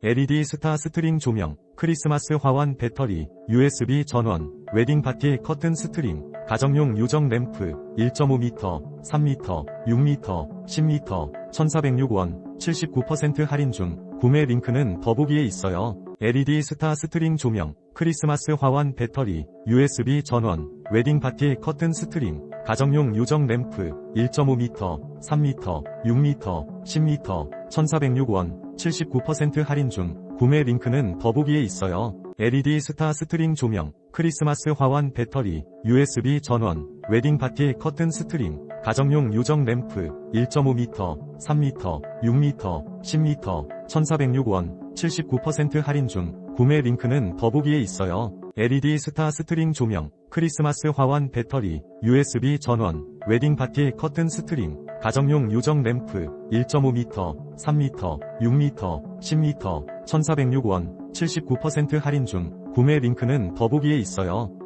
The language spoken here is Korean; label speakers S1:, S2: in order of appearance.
S1: LED 스타 스트링 조명, 크리스마스 화환 배터리, USB 전원, 웨딩 파티 커튼 스트링, 가정용 요정 램프, 1.5m, 3m, 6m, 10m, 1406원, 79% 할인 중, 구매 링크는 더보기에 있어요. LED 스타 스트링 조명, 크리스마스 화환 배터리, USB 전원, 웨딩 파티 커튼 스트링, 가정용 요정 램프, 1.5m, 3m, 6m, 10m, 1406원, 79% 할인 중, 구매 링크는 더보기에 있어요. LED 스타 스트링 조명, 크리스마스 화환 배터리, USB 전원, 웨딩 파티 커튼 스트링, 가정용 요정 램프, 1.5m, 3m, 6m, 10m, 1406원, 79% 할인 중, 구매 링크는 더보기에 있어요. LED 스타 스트링 조명, 크리스마스 화환 배터리, USB 전원, 웨딩 파티 커튼 스트링, 가정용 요정 램프, 1.5m, 3m, 6m, 10m, 1406원, 79% 할인 중, 구매 링크는 더보기에 있어요.